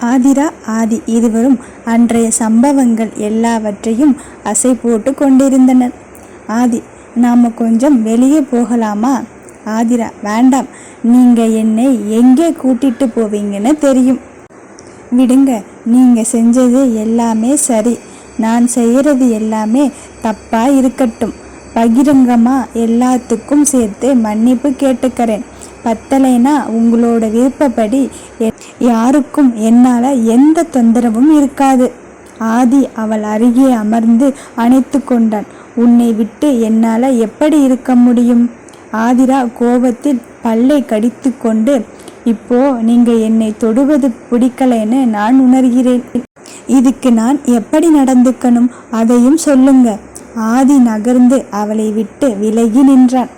ஆதிரா ஆதி இருவரும் அன்றைய சம்பவங்கள் எல்லாவற்றையும் அசை போட்டு கொண்டிருந்தனர். ஆதி நாம கொஞ்சம் வெளியே போகலாமா? ஆதிரா வேண்டாம். நீங்கள் என்னை எங்கே கூட்டிட்டு போவீங்கன்னு தெரியும். விடுங்க நீங்கள் செஞ்சது எல்லாமே சரி. நான் செய்கிறது எல்லாமே தப்பாக இருக்கட்டும். பகிரங்கமாக எல்லாத்துக்கும் சேர்த்து மன்னிப்பு கேட்டுக்கிறேன். பத்தலைனா உங்களோட விருப்பப்படி யாருக்கும் என்னால் எந்த தொந்தரவும் இருக்காது. ஆதி அவள் அருகே அமர்ந்து அணைத்து கொண்டான். உன்னை விட்டு என்னால் எப்படி இருக்க முடியும்? ஆதிரா கோபத்தில் பல்லை கடித்து கொண்டு இப்போ நீங்க என்னை தொடுவது பிடிக்கலைன்னு நான் உணர்கிறேன். இதுக்கு நான் எப்படி நடந்துக்கணும் அதையும் சொல்லுங்க. ஆதி நகர்ந்து அவளை விட்டு விலகி நின்றான்.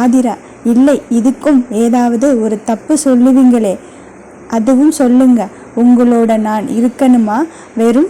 ஆதிரா இல்லை இதுக்கும் ஏதாவது ஒரு தப்பு சொல்லுவீங்களே அதுவும் சொல்லுங்க. உங்களோட நான் இருக்கணுமா? வெறும்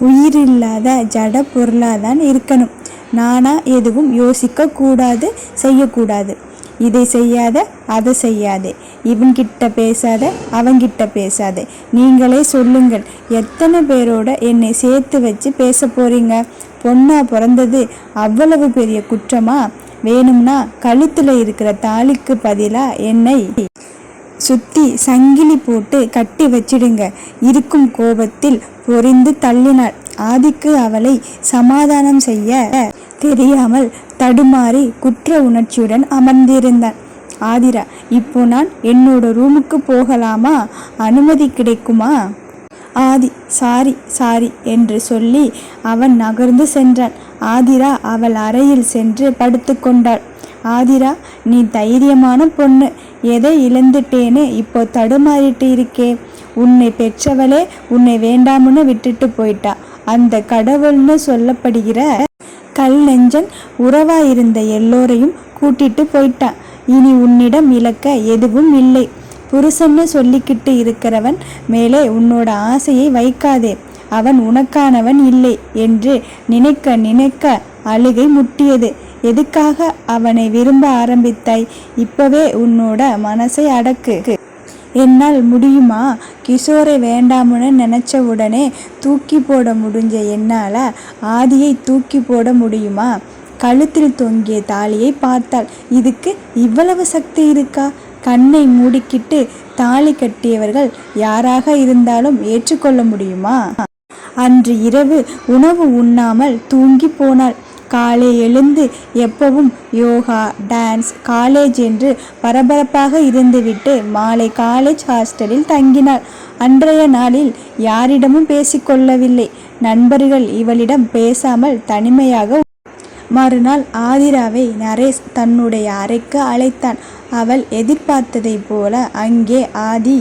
உயிரில்லாத ஜட பொருளாதான் இருக்கணும். நானா எதுவும் யோசிக்க கூடாது செய்யக்கூடாது. இதை செய்யாத அதை செய்யாதே. இவன்கிட்ட பேசாத அவன்கிட்ட பேசாதே. நீங்களே சொல்லுங்கள் எத்தனை பேரோட என்னை சேர்த்து வச்சு பேச போறீங்க? பொண்ணா பிறந்தது அவ்வளவு பெரிய குற்றமா? வேணும்னா கழுத்துல இருக்கிற தாலிக்கு பதிலா என்னை சுத்தி சங்கிலி போட்டு கட்டி வச்சிடுங்க. இருக்கும் கோபத்தில் பொறிந்து தள்ளினாள். ஆதிக்கு அவளை சமாதானம் செய்ய தெரியாமல் தடுமாறி குற்ற உணர்ச்சியுடன் அமர்ந்திருந்தான். ஆதிரா இப்போ நான் என்னோட ரூமுக்கு போகலாமா? அனுமதி கிடைக்குமா? ஆதி சாரி சாரி என்று சொல்லி அவன் நகர்ந்து சென்றான். ஆதிரா அவள் அறையில் சென்று படுத்துக்கொண்டாள். ஆதிரா நீ தைரியமான பொண்ணு. எதை இழந்துட்டேன்னு இப்போ தடுமாறிட்டு இருக்கே உன்னை பெற்றவளே உன்னை வேண்டாம்னு விட்டுட்டு போயிட்டா. அந்த கடவுள்னு சொல்லப்படுகிற கல் நெஞ்சன் உறவாயிருந்த எல்லோரையும் கூட்டிட்டு போயிட்டான் இனி உன்னிடம் இழக்க எதுவும் இல்லை. புருஷன்னு சொல்லிக்கிட்டு இருக்கிறவன் மேலே உன்னோட ஆசையை வைக்காதே. அவன் உனக்கானவன் இல்லை என்று நினைக்க நினைக்க அழுகை முட்டியது. எதுக்காக அவனை விரும்ப ஆரம்பித்தாய்? இப்பவே உன்னோட மனசை அடக்கு. என்னால் முடியுமா? கிஷோரை வேண்டாம்னு நினச்ச உடனே தூக்கி போட முடிஞ்ச என்னால் ஆதியை தூக்கி போட முடியுமா? கழுத்தில் தொங்கிய தாலியை பார்த்தாள். இதுக்கு இவ்வளவு சக்தி இருக்கா? கண்ணை மூடிக்கிட்டு தாலி கட்டியவர்கள் யாராக இருந்தாலும் ஏற்றுக்கொள்ள முடியுமா? அன்று இரவு உணவு உண்ணாமல் தூங்கி போனாள். காலை எழுந்து எப்பவும் யோகா டான்ஸ் காலேஜ் என்று பரபரப்பாக இருந்துவிட்டு மாலை காலேஜ் ஹாஸ்டலில் தங்கினாள். அன்றைய நாளில் யாரிடமும் பேசிக்கொள்ளவில்லை நண்பர்கள் இவளிடம் பேசாமல் தனிமையாக மறுநாள் ஆதிராவை நரேஷ் தன்னுடைய அறைக்கு அழைத்தான். அவள் எதிர்பார்த்ததைப் போல அங்கே ஆதி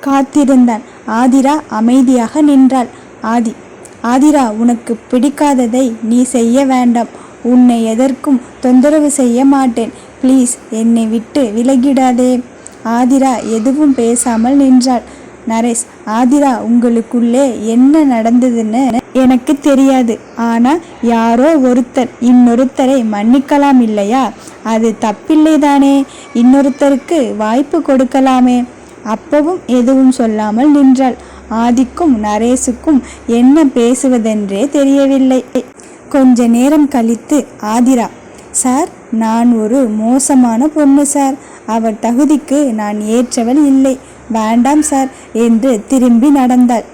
காத்திருந்தான். ஆதிரா அமைதியாக நின்றாள். ஆதி. ஆதிரா உனக்கு பிடிக்காததை நீ செய்ய வேண்டாம். உன்னை எதற்கும் தொந்தரவு செய்ய மாட்டேன். ப்ளீஸ் என்னை விட்டு விலகிடாதே. ஆதிரா எதுவும் பேசாமல் நின்றாள். நரேஷ் ஆதிரா உங்களுக்குள்ளே என்ன நடந்ததுன்னு எனக்கு தெரியாது. ஆனா யாரோ ஒருத்தர் இன்னொருத்தரை மன்னிக்கலாம் இல்லையா? அது தப்பில்லை தானே இன்னொருத்தருக்கு வாய்ப்பு கொடுக்கலாமே. அப்பவும் எதுவும் சொல்லாமல் நின்றாள். ஆதிக்கும் நரேஷுக்கும் என்ன பேசுவதென்றே தெரியவில்லை. கொஞ்ச நேரம் கழித்து ஆதிரா சார் நான் ஒரு மோசமான பொண்ணு சார். அவர் தகுதிக்கு நான் ஏற்றவள் இல்லை. வேண்டாம் சார் என்று திரும்பி நடந்தாள்.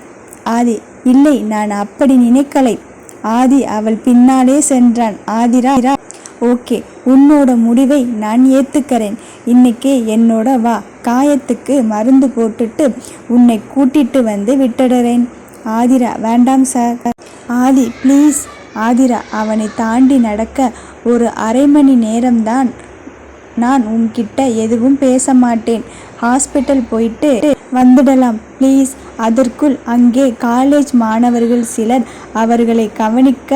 ஆதி இல்லை நான் அப்படி நினைக்கலை. ஆதி அவள் பின்னாலே சென்றான். ஆதிரா ஓகே உன்னோட முடிவை நான் ஏத்துக்கிறேன். இன்னைக்கே என்னோட வா. காயத்துக்கு மருந்து போட்டுட்டு உன்னை கூட்டிட்டு வந்து விட்டுடுறேன். ஆதிரா வேண்டாம் சார். ஆதி ப்ளீஸ் ஆதிரா அவனை தாண்டி நடக்க ஒரு அரை மணி நேரம்தான் நான் உன்கிட்ட எதுவும் பேச மாட்டேன். ஹாஸ்பிட்டல் போயிட்டு வந்துடலாம் ப்ளீஸ் அதற்குள் அங்கே காலேஜ் மாணவர்கள் சிலர் அவர்களை கவனிக்க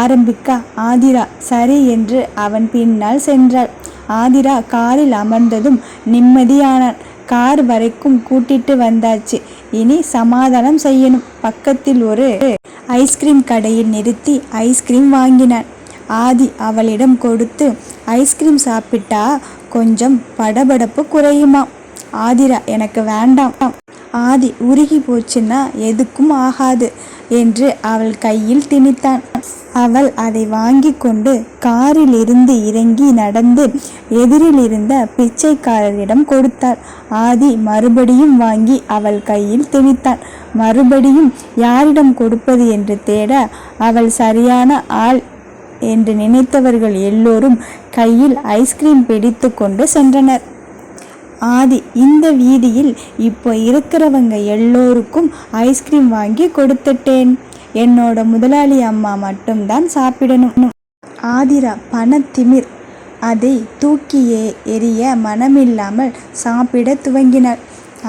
ஆரம்பிக்க ஆதிரா சரி என்று அவன் பின்னால் சென்றாள். ஆதிரா காரில் அமர்ந்ததும் நிம்மதியானான் கார் வரைக்கும் கூட்டிட்டு வந்தாச்சு. இனி சமாதானம் செய்யணும். பக்கத்தில் ஒரு ஐஸ்கிரீம் கடையில் நிறுத்தி ஐஸ்கிரீம் வாங்கினான் ஆதி அவளிடம் கொடுத்து ஐஸ்கிரீம் சாப்பிட்டா கொஞ்சம் படபடப்பு குறையுமா? ஆதிரா எனக்கு வேண்டாம். ஆதி உருகி போச்சுன்னா எதுக்கும் ஆகாது. என்று அவள் கையில் திணித்தான். அவள் அதை வாங்கி கொண்டு காரிலிருந்து இறங்கி நடந்து எதிரில் இருந்த பிச்சைக்காரரிடம் கொடுத்தாள். ஆதி மறுபடியும் வாங்கி அவள் கையில் திணித்தான். மறுபடியும் யாரிடம் கொடுப்பது என்று தேட அவள் சரியான ஆள் என்று நினைத்தவர்கள் எல்லோரும் கையில் ஐஸ்கிரீம் பிடித்து கொண்டு சென்றனர். ஆதி இந்த வீதியில் இப்போ இருக்கிறவங்க எல்லோருக்கும் ஐஸ்கிரீம் வாங்கி கொடுத்துட்டேன். என்னோட முதலாளி அம்மா மட்டும்தான் சாப்பிடணும். ஆதிரா பணத்திமிர். அதை தூக்கியே எரிய மனமில்லாமல் சாப்பிட துவங்கினார்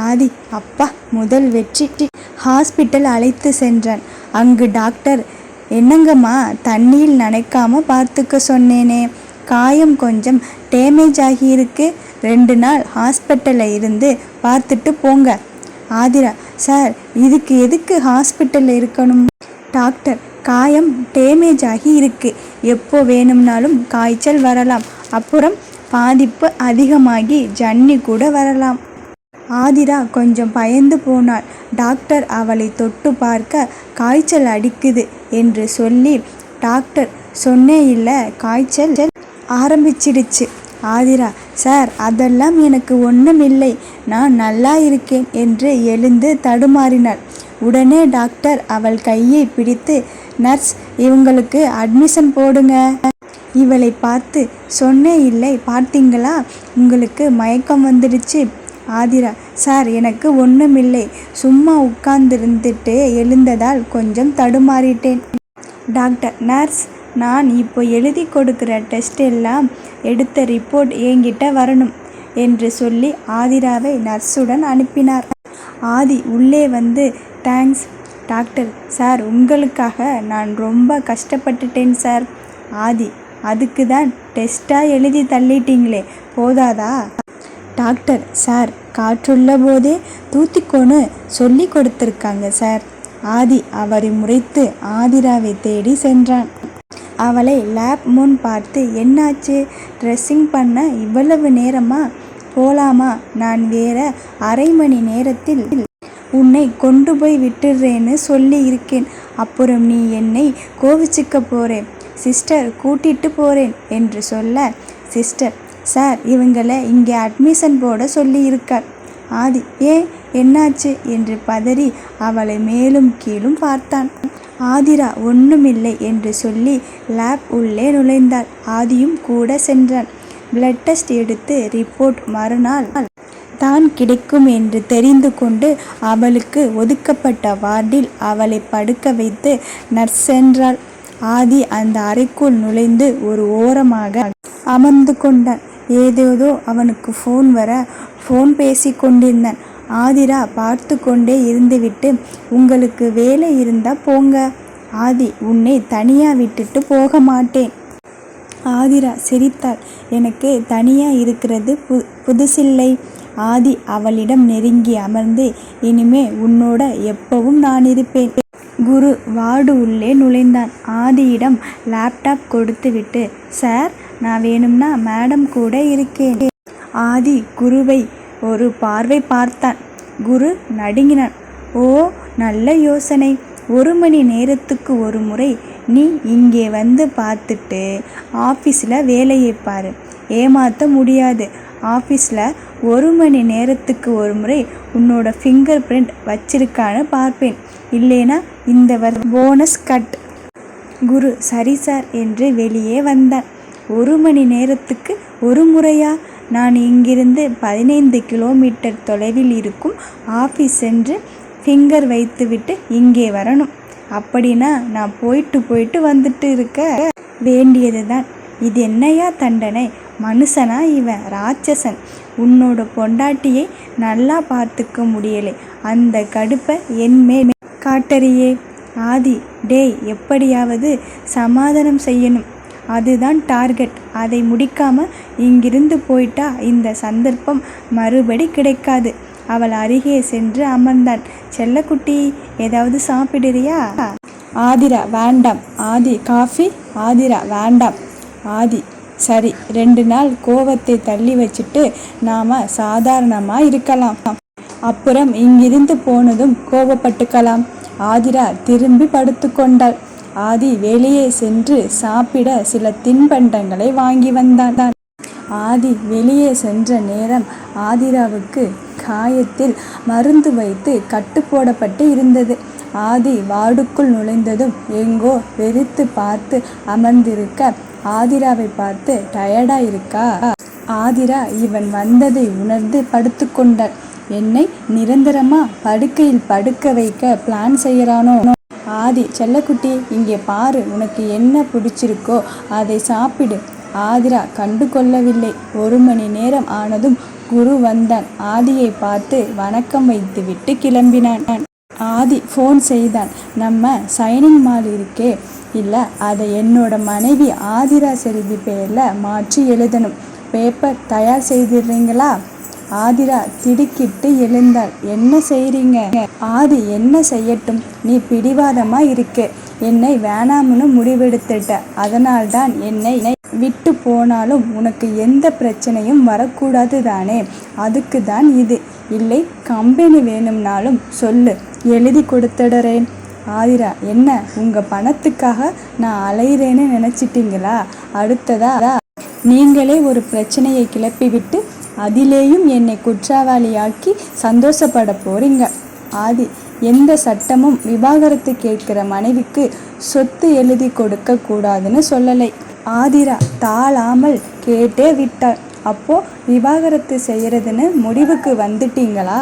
ஆதி அப்பா முதல் வெற்றி. ஹாஸ்பிட்டல் அழைத்து சென்றான். அங்கு டாக்டர் என்னங்கம்மா தண்ணியில் நனைக்காம பார்த்துக்க சொன்னேனே. காயம் கொஞ்சம் டேமேஜ் ஆகியிருக்கு. ரெண்டு நாள் ஹாஸ்பிட்டலில் இருந்து பார்த்துட்டு போங்க. ஆதிரா சார் இதுக்கு எதுக்கு ஹாஸ்பிட்டலில் இருக்கணும்? டாக்டர் காயம் டேமேஜ் ஆகி இருக்கு. எப்போ வேணும்னாலும் காய்ச்சல் வரலாம். அப்புறம் பாதிப்பு அதிகமாகி ஜன்னி கூட வரலாம். ஆதிரா கொஞ்சம் பயந்து போனாள். டாக்டர் அவளை தொட்டு பார்க்க காய்ச்சல் அடிக்குது என்று சொல்லி டாக்டர் சொன்னே இல்லை காய்ச்சல் ஆரம்பிச்சிடுச்சு. ஆதிரா சார் அதெல்லாம் எனக்கு ஒன்றும் இல்லை நான் நல்லா இருக்கேன் என்று எழுந்து தடுமாறினாள் உடனே டாக்டர் அவள் கையை பிடித்து நர்ஸ் இவங்களுக்கு அட்மிஷன் போடுங்க. இவளை பார்த்து சொன்னே இல்லை பார்த்தீங்களா? உங்களுக்கு மயக்கம் வந்துடுச்சு. ஆதிரா சார் எனக்கு ஒன்றுமில்லை சும்மா உட்கார்ந்திருந்துட்டு எழுந்ததால் கொஞ்சம் தடுமாறிட்டேன். டாக்டர் நர்ஸ் நான் இப்போ எழுதி கொடுக்குற டெஸ்ட் எல்லாம் எடுத்த ரிப்போர்ட் என்கிட்ட வரணும் என்று சொல்லி ஆதிராவை நர்ஸுடன் அனுப்பினார். ஆதி உள்ளே வந்து தேங்க்ஸ் டாக்டர் சார் உங்களுக்காக நான் ரொம்ப கஷ்டப்பட்டுட்டேன் சார் ஆதி அதுக்கு தான் டெஸ்ட்டாக எழுதி தள்ளிட்டீங்களே போதாதா? டாக்டர் சார் காற்றுள்ள போதே தூத்திக்கோன்னு சொல்லி கொடுத்துருக்காங்க சார் ஆதி அவரை முறைத்து ஆதிராவை தேடி சென்றான். அவளை லேப் முன் பார்த்து என்னாச்சு? ட்ரெஸ்ஸிங் பண்ண இவ்வளவு நேரமா? போலாமா? நான் வேற அரை மணி நேரத்தில் உன்னை கொண்டு போய் விட்டுடுறேன்னு சொல்லி இருக்கேன். அப்புறம் நீ என்னை கோவிச்சுக்க போறேன். சிஸ்டர் கூட்டிட்டு போறேன் என்று சொல்ல சிஸ்டர் சார் இவங்களை இங்கே அட்மிஷன் போட சொல்லி இருக்கார். ஆதி ஏன்? என்னாச்சு? என்று பதறி அவளை மேலும் கீழும் பார்த்தான். ஆதிரா ஒண்ணுமில்லை என்று சொல்லி லேப் உள்ளே நுழைந்தாள். ஆதியும் கூட சென்றான். பிளட் டெஸ்ட் எடுத்து ரிப்போர்ட் மறுநாள். தான் கிடைக்கும் என்று தெரிந்து கொண்டு அவளுக்கு ஒதுக்கப்பட்ட வார்டில் அவளை படுக்க வைத்து நர்ஸ் சென்றாள். ஆதி அந்த அறைக்குள் நுழைந்து ஒரு ஓரமாக அமர்ந்து கொண்டான். ஏதேதோ அவனுக்கு ஃபோன் வர ஃபோன் பேசி கொண்டிருந்தான். ஆதிரா பார்த்து கொண்டே இருந்துவிட்டு உங்களுக்கு வேலை இருந்தா போங்க. ஆதி உன்னை தனியா விட்டுட்டு போக மாட்டேன். ஆதிரா சிரித்தாள். எனக்கு தனியா இருக்கிறது பு புதுசில்லை. ஆதி அவளிடம் நெருங்கி அமர்ந்து இனிமே உன்னோட எப்பவும் நான் இருப்பேன். குரு வார்டு உள்ளே நுழைந்தான். ஆதியிடம் லேப்டாப் கொடுத்துவிட்டு சார் நான் வேணும்னா மேடம் கூட இருக்கேன். ஆதி குருவை ஒரு பார்வை பார்த்தான். குரு நடுங்கினான். ஓ நல்ல யோசனை. ஒரு மணி நேரத்துக்கு ஒரு முறை நீ இங்கே வந்து பார்த்துட்டு ஆஃபீஸில் வேலையை பாரு. ஏமாற்ற முடியாது. ஆஃபீஸில் ஒரு மணி நேரத்துக்கு ஒரு முறை உன்னோட ஃபிங்கர் பிரிண்ட் வச்சிருக்கான்னு பார்ப்பேன். இல்லைனா இந்த வர் போனஸ் கட் குரு சரி சார் என்று வெளியே வந்தான். ஒரு மணி நேரத்துக்கு ஒரு முறையா? நான் இங்கிருந்து பதினைந்து கிலோமீட்டர் தொலைவில் இருக்கும் ஆஃபீஸ் சென்று ஃபிங்கர் வைத்துவிட்டு இங்கே வரணும். அப்படின்னா நான் போயிட்டு போயிட்டு வந்துட்டு இருக்க வேண்டியது தான் இது என்னையா தண்டனை? மனுஷனா இவன்? ராட்சசன். உன்னோட பொண்டாட்டியை நல்லா பார்த்துக்க முடியலை. அந்த கடுப்பை என் காட்டறியே. ஆதி டேய் எப்படியாவது சமாதானம் செய்யணும். அதுதான் டார்கெட். அதை முடிக்காமல் இங்கிருந்து போயிட்டா இந்த சந்தர்ப்பம் மறுபடி கிடைக்காது. அவள் அருகே சென்று அமர்ந்தான். செல்லக்குட்டி ஏதாவது சாப்பிடுறியா? ஆதிரா வேண்டாம். ஆதி காஃபி? ஆதிரா வேண்டாம். ஆதி சரி. ரெண்டு நாள் கோவத்தை தள்ளி வச்சுட்டு நாம சாதாரணமாக இருக்கலாம். அப்புறம் இங்கிருந்து போனதும் கோபப்பட்டுக்கலாம் ஆதிரா திரும்பி படுத்துக்கொண்டாள். ஆதி வெளியே சென்று சாப்பிட சில தின்பண்டங்களை வாங்கி வந்தான். ஆதி வெளியே சென்ற நேரம் ஆதிராவுக்கு காயத்தில் மருந்து வைத்து கட்டு போடப்பட்டு இருந்தது. ஆதி வார்டுக்குள் நுழைந்ததும் எங்கோ வெறித்து பார்த்து அமர்ந்திருக்க ஆதிராவை பார்த்து டயர்டா இருக்கா? ஆதிரா இவன் வந்ததை உணர்ந்து படுத்துக்கொண்டாள். என்னை நிரந்தரமா படுக்கையில் படுக்க வைக்க பிளான் செய்யறானோ? ஆதி செல்லக்குட்டி இங்கே பாரு உனக்கு என்ன பிடிச்சிருக்கோ அதை சாப்பிடு. ஆதிரா கண்டு கொள்ளவில்லை ஒரு மணி நேரம் ஆனதும் குரு வந்தான். ஆதியை பார்த்து வணக்கம் வைத்துவிட்டு கிளம்பினான். ஆதி ஃபோன் செய்தான். நம்ம சைனிங் மால் இருக்கே. இல்லை அதை என்னோட மனைவி ஆதிரா செல்வி பேரில் மாற்றி எழுதணும். பேப்பர் தயார் செய்திடுறீங்களா? ஆதிரா திடுக்கிட்டு எழுந்தாள். என்ன செய்றீங்க? ஆதி என்ன செய்யட்டும்? நீ பிடிவாதமா இருக்கு. என்னை வேணாம்னு முடிவெடுத்துட்ட. அதனால்தான் என்னை விட்டு போனாலும் உனக்கு எந்த பிரச்சனையும் வரக்கூடாது தானே? அதுக்கு தான் இது. இல்லை கம்பெனி வேணும்னாலும் சொல்லு. எழுதி கொடுத்துடுறேன். ஆதிரா என்ன? உங்க பணத்துக்காக நான் அலையிறேன்னு நினைச்சிட்டீங்களா? அடுத்ததா? நீங்களே ஒரு பிரச்சனையை கிளப்பிவிட்டு அதிலேயும் என்னை குற்றவாளியாக்கி சந்தோஷப்பட போறீங்க. ஆதி எந்த சட்டமும் விவாகரத்து கேட்கிற மனைவிக்கு சொத்து எழுதி கொடுக்க கூடாதுன்னு சொல்லலை. ஆதிரா தாழாமல் கேட்டே விட்டாள். அப்போ விவாகரத்து செய்யறதுன்னு முடிவுக்கு வந்துட்டீங்களா?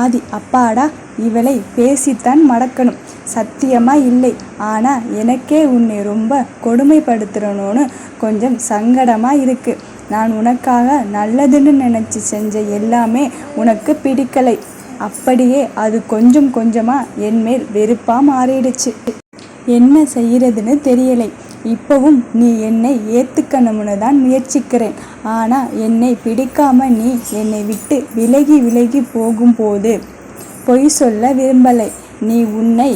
ஆதி அப்பாடா இவளை பேசித்தான் மடக்கணும். சத்தியமா இல்லை. ஆனா எனக்கே உன்னை ரொம்ப கொடுமைப்படுத்துறணும்னு கொஞ்சம் சங்கடமா இருக்கு. நான் உனக்காக நல்லதுன்னு நினச்சி செஞ்ச எல்லாமே உனக்கு பிடிக்கலை. அப்படியே அது கொஞ்சம் கொஞ்சமாக என்மேல் வெறுப்பாக மாறிடுச்சு. என்ன செய்கிறதுன்னு தெரியலை. இப்போவும் நீ என்னை ஏற்றுக்கணும்னு தான் முயற்சிக்கிறேன். ஆனால் என்னை பிடிக்காம நீ என்னை விட்டு விலகி விலகி போகும்போது பொய் சொல்ல விரும்பலை. நீ உன்னை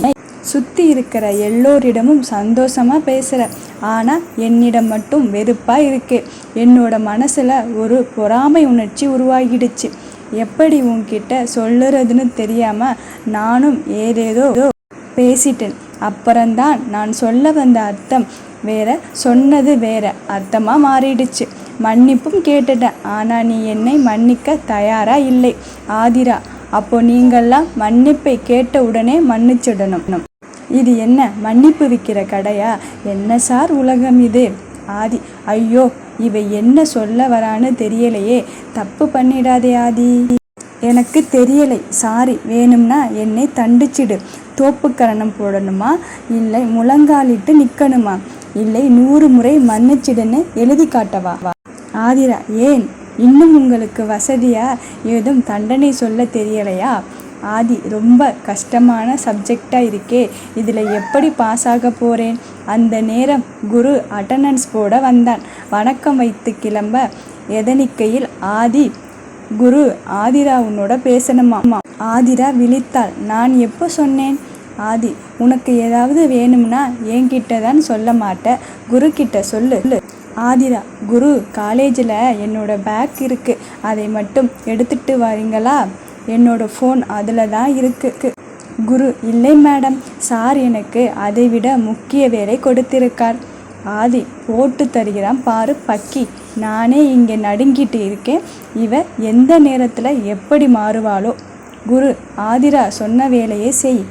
சுற்றி இருக்கிற எல்லோரிடமும் சந்தோஷமாக பேசுகிற ஆனால் என்னிடம் மட்டும் வெறுப்பாக இருக்கு. என்னோட மனசில் ஒரு பொறாமை உணர்ச்சி உருவாகிடுச்சு. எப்படி உன்கிட்ட சொல்லுறதுன்னு தெரியாமல் நானும் ஏதேதோ பேசிட்டேன். அப்புறம்தான் நான் சொல்ல வந்த அர்த்தம் வேற சொன்னது வேற அர்த்தமாக மாறிடுச்சு. மன்னிப்பும் கேட்டுட்டேன். ஆனால் நீ என்னை மன்னிக்க தயாரா இல்லை. ஆதிரா அப்போ நீங்கள்லாம் மன்னிப்பை கேட்ட உடனே மன்னிச்சிடணும். இது என்ன மன்னிப்பு விற்கிற கடையா? என்ன சார் உலகம் இது? ஆதி ஐயோ இவ என்ன சொல்ல வரான்னு தெரியலையே. தப்பு பண்ணிடாதே ஆதி. எனக்கு தெரியலை. சாரி வேணும்னா என்னை தண்டிச்சிடு. தோப்புக்கரணம் போடணுமா? இல்லை முழங்காலிட்டு நிற்கணுமா இல்லை நூறு முறை மன்னிச்சிடுன்னு எழுதி காட்டவா? ஆதிரா ஏன்? இன்னும் உங்களுக்கு வசதியா? ஏதும் தண்டனை சொல்ல தெரியலையா? ஆதி ரொம்ப கஷ்டமான சப்ஜெக்டாக இருக்கே. இதில் எப்படி பாஸ் ஆக போகிறேன் அந்த நேரம் குரு அட்டண்டன்ஸ் போட வந்தான். வணக்கம் வைத்து கிளம்ப எதனிக்கையில் ஆதி குரு ஆதிரா உன்னோட பேசணுமாமா. ஆதிரா விழித்தாள் நான் எப்போ சொன்னேன்? ஆதி உனக்கு ஏதாவது வேணும்னா என்கிட்ட தான் சொல்ல மாட்டேன் குரு கிட்ட சொல்லு. ஆதிரா குரு காலேஜில் என்னோட பேக் இருக்குது அதை மட்டும் எடுத்துட்டு வரீங்களா? என்னோட ஃபோன் அதில் தான் இருக்கு. குரு இல்லை மேடம் சார் எனக்கு அதை விட முக்கிய வேலை கொடுத்திருக்கார். ஆதி போட்டு தருகிறான் பாரு பக்கி. நானே இங்கே நடுங்கிட்டு இருக்கேன். இவ எந்த நேரத்தில் எப்படி மாறுவாளோ. குரு ஆதிரா சொன்ன வேலையை செய்.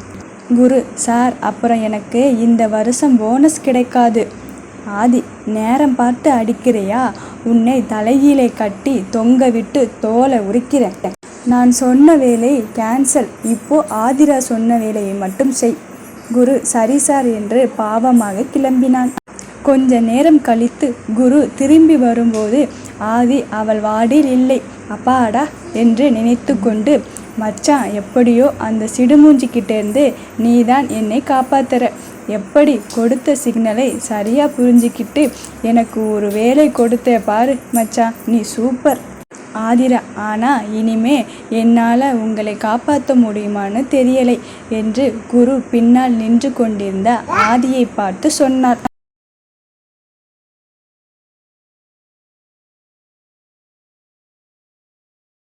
குரு சார் அப்புறம் எனக்கு இந்த வருஷம் போனஸ் கிடைக்காது. ஆதி நேரம் பார்த்து அடிக்கிறியா? உன்னை தலைகீழே கட்டி தொங்க விட்டு தோலை உரிக்கிறேன். நான் சொன்ன வேலை கேன்சல் இப்போ ஆதிரா சொன்ன வேலையை மட்டும் செய். குரு சரி சார் என்று பாவமாக கிளம்பினான். கொஞ்ச நேரம் கழித்து குரு திரும்பி வரும்போது ஆதி அவள் வாடில் இல்லை. அப்பாடா என்று நினைத்து கொண்டு மச்சான் எப்படியோ அந்த சிடுமூஞ்சிக்கிட்டேருந்து நீ தான் என்னை காப்பாத்துற. எப்படி கொடுத்த சிக்னலை சரியாக புரிஞ்சுக்கிட்டு எனக்கு ஒரு வேலை கொடுத்த பாரு மச்சான் நீ சூப்பர். ஆதிரா. ஆனா இனிமே என்னால் உங்களை காப்பாற்ற முடியுமான்னு தெரியலை என்று குரு பின்னால் நின்று கொண்டிருந்த ஆதியை பார்த்து சொன்னார்.